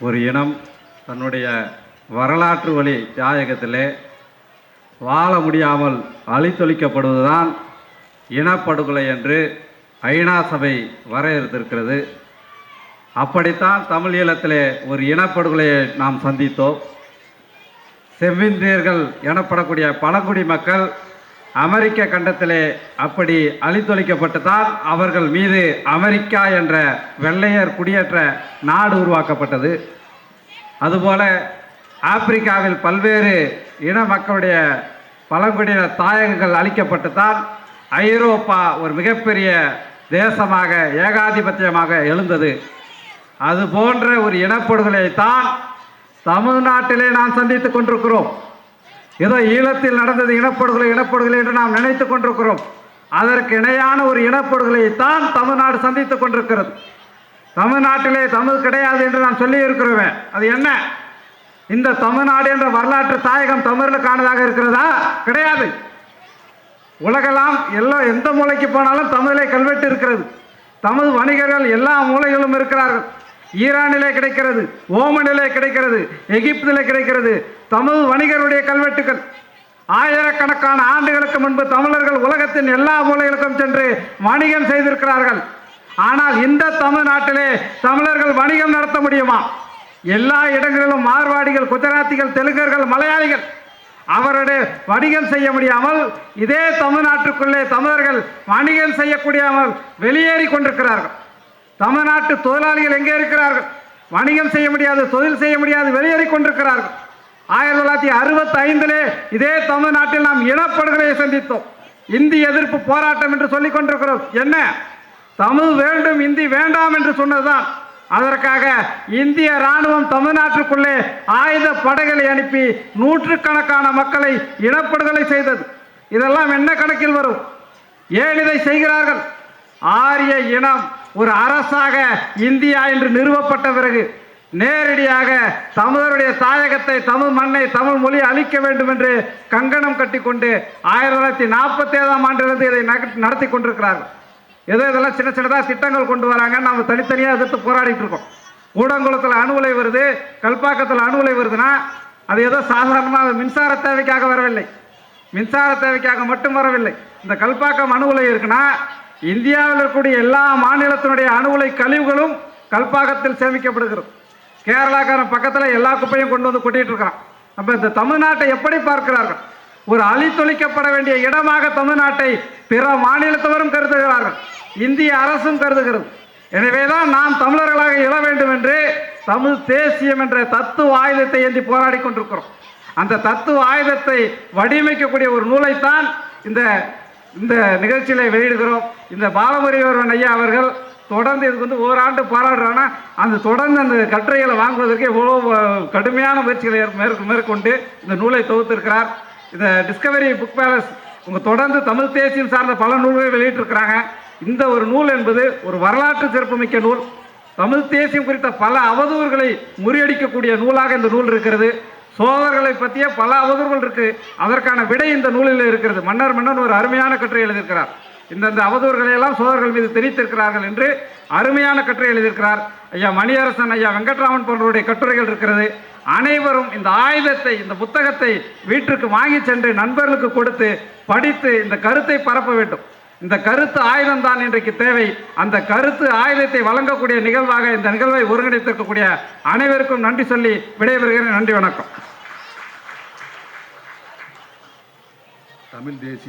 ஒரு இனம் தன்னுடைய வரலாற்று வழி தியாயகத்திலே வாழ முடியாமல் அழித்தொழிக்கப்படுவதுதான் இனப்படுகொலை என்று ஐநா சபை வரையறுத்திருக்கிறது. அப்படித்தான் தமிழ் ஈழத்திலே ஒரு இனப்படுகொலையை நாம் சந்தித்தோம். செவ்விந்தியர்கள் எனப்படக்கூடிய பழங்குடி மக்கள் அமெரிக்க கண்டத்திலே அப்படி அழித்தொழிக்கப்பட்டதால் அவர்கள் மீது அமெரிக்கா என்ற வெள்ளையர் குடியேற்ற நாடு உருவாக்கப்பட்டது. அதுபோல ஆப்பிரிக்காவில் பல்வேறு இன மக்களுடைய பழங்குடியின தாயகங்கள் அழிக்கப்பட்டு தான் ஐரோப்பா ஒரு மிகப்பெரிய தேசமாக ஏகாதிபத்தியமாக எழுந்தது. அது போன்ற ஒரு இனப்படுகொலையைத்தான் தமிழ்நாட்டிலே நாம் சந்தித்து கொண்டிருக்கிறோம். ஏதோ ஈழத்தில் நடந்தது இனப்படுகொலை இனப்படுகொலை என்று நாம் நினைத்துக் கொண்டிருக்கிறோம். அதற்கு இணையான ஒரு இனப்படுகொலையைத்தான் தமிழ்நாடு சந்தித்துக் கொண்டிருக்கிறது. தமிழ்நாட்டிலே தமிழ் கிடையாது என்று நாம் சொல்லி இருக்கிறோமே அது என்ன? இந்த தமிழ்நாடு என்ற வரலாற்று தாயகம் தமிழுக்கானதாக இருக்கிறதா? கிடையாது. உலகெல்லாம் எல்லா எந்த மூலைக்கு போனாலும் தமிழை கல்வெட்டு இருக்கிறது. தமிழ் வணிகர்கள் எல்லா மூலைகளும் இருக்கிறார்கள். ஈரானிலே கிடைக்கிறது ஓமனிலே கிடைக்கிறது எகிப்திலே கிடைக்கிறது தமிழ் வணிகருடைய கல்வெட்டுகள் ஆயிரக்கணக்கான ஆண்டுகளுக்கு முன்பு தமிழர்கள் உலகத்தின் எல்லா மூலைகளுக்கும் சென்று வணிகம் செய்திருக்கிறார்கள். ஆனால் இந்த தமிழ்நாட்டிலே தமிழர்கள் வணிகம் நடத்த முடியுமா? எல்லா இடங்களிலும் மார்வாடிகள் குஜராத்திகள் தெலுங்கர்கள் மலையாளிகள் அவருடைய வணிகம் செய்ய முடியாமல் இதே தமிழ்நாட்டுக்குள்ளே தமிழர்கள் வணிகம் செய்யக்கூடியாமல் வெளியேறி கொண்டிருக்கிறார்கள். தமிழ்நாட்டு தொழிலாளிகள் எங்கே இருக்கிறார்கள்? வணிகம் செய்ய முடியாது தொழில் செய்ய முடியாது வெளியேறி கொண்டிருக்கிறார்கள். ஆயிரத்தி தொள்ளாயிரத்தி அறுபத்தி ஐந்திலே இதே தமிழ்நாட்டில் நாம் இனப்படுகொலையை சந்தித்தோம். இந்தி எதிர்ப்பு போராட்டம் என்று சொல்லிக் கொண்டிருக்கிறோம். என்ன? தமிழ் வேண்டும் இந்தி வேண்டாம் என்று சொன்னதுதான். அதற்காக இந்திய ராணுவம் தமிழ்நாட்டுக்குள்ளே ஆயுத படைகளை அனுப்பி நூற்றுக்கணக்கான மக்களை இனப்படுகொலை செய்தது. இதெல்லாம் என்ன கணக்கில் வரும்? ஏன் இதை செய்கிறார்கள்? ஆரிய இனம் ஒரு அரசாக இந்தியா என்று நிறுவப்பட்ட பிறகு நேரடியாக தமிழருடைய தாயகத்தை தமிழ் மண்ணை தமிழ் மொழி அழிக்க வேண்டும் என்று கங்கணம் கட்டிக்கொண்டு ஆயிரத்தி தொள்ளாயிரத்தி நாற்பத்தி ஏழாம் ஆண்டிலிருந்து இதை நடத்தி கொண்டிருக்கிறார்கள். ஏதோ இதெல்லாம் சின்ன சின்னதாக திட்டங்கள் கொண்டு வராங்க. நம்ம தனித்தனியாக எதிர்த்து போராடிட்டு இருக்கோம். கூடங்குளத்தில் அணு உலை வருது கல்பாக்கத்தில் அணு உலை வருதுன்னா அது ஏதோ சாதாரணமாக மின்சார தேவைக்காக வரவில்லை. மின்சார தேவைக்காக மட்டும் வரவில்லை. இந்த கல்பாக்கம் அணு உலை இருக்குன்னா இந்தியாவில் இருக்கக்கூடிய எல்லா மாநிலத்தினுடைய அணு உலை கழிவுகளும் கல்பாகத்தில் சேமிக்கப்படுகிறது. கேரளாக்காரன் பக்கத்தில் எல்லா குப்பையும் கொண்டு வந்து கொட்டிகிட்டு இருக்கிறான் அப்போ இந்த தமிழ்நாட்டை எப்படி பார்க்கிறார்கள்? ஒரு அழித்தொழிக்கப்பட வேண்டிய இடமாக தமிழ்நாட்டை பிற மாநிலத்தவரும் கருதுகிறார்கள். இந்திய அரசும் கருதுகிறது. எனவே தான் நாம் தமிழர்களாக இழ வேண்டும் என்று தமிழ் தேசியம் என்ற தத்துவ ஆயுதத்தை ஏந்தி போராடி கொண்டிருக்கிறோம். அந்த தத்துவ ஆயுதத்தை வடிவமைக்கக்கூடிய ஒரு நூலைத்தான் இந்த இந்த நிகழ்ச்சியில் வெளியிடுகிறோம் இந்த பாலமுருகன் ஐயா அவர்கள் தொடர்ந்து இதுக்கு வந்து ஓராண்டு போராடுறாங்கன்னா அந்த தொடர்ந்து அந்த கட்டுரைகளை வாங்குவதற்கு எவ்வளோ கடுமையான முயற்சிகளை மேற்கு மேற்கொண்டு இந்த நூலை தொகுத்திருக்கிறார். இந்த டிஸ்கவரி புக் பேலஸ் உங்க தொடர்ந்து தமிழ் தேசியம் சார்ந்த பல நூல்களை வெளியிட்டிருக்கிறாங்க. இந்த ஒரு நூல் என்பது ஒரு வரலாற்று சிறப்புமிக்க நூல். தமிழ் தேசியம் குறித்த பல அவதூறுகளை முறியடிக்கக்கூடிய நூலாக இந்த நூல் இருக்கிறது. சோழர்களை பற்றிய பல அவதூறுகள் இருக்கு. அதற்கான விடை இந்த நூலில் இருக்கிறது. மன்னர் மன்னன் ஒரு அருமையான கட்டுரை எழுதியிருக்கிறார். இந்தந்த அவதூறுகளை எல்லாம் சோழர்கள் மீது தெரிவித்திருக்கிறார்கள் என்று அருமையான கட்டுரை எழுதியிருக்கிறார். ஐயா மணியரசன் ஐயா வெங்கட்ராமன் போன்றவருடைய கட்டுரைகள் இருக்கிறது. அனைவரும் இந்த ஆயுதத்தை இந்த புத்தகத்தை வீட்டிற்கு வாங்கி சென்று நண்பர்களுக்கு கொடுத்து படித்து இந்த கருத்தை பரப்ப வேண்டும். இந்த கருத்து ஆயுதம் தான் இன்றைக்கு தேவை. அந்த கருத்து ஆயுதத்தை வழங்கக்கூடிய நிகழ்வாக இந்த நிகழ்வை ஒருங்கிணைத்திருக்கக்கூடிய அனைவருக்கும் நன்றி சொல்லி விடைபெறுகிறேன். நன்றி வணக்கம். தமிழ் தேசிய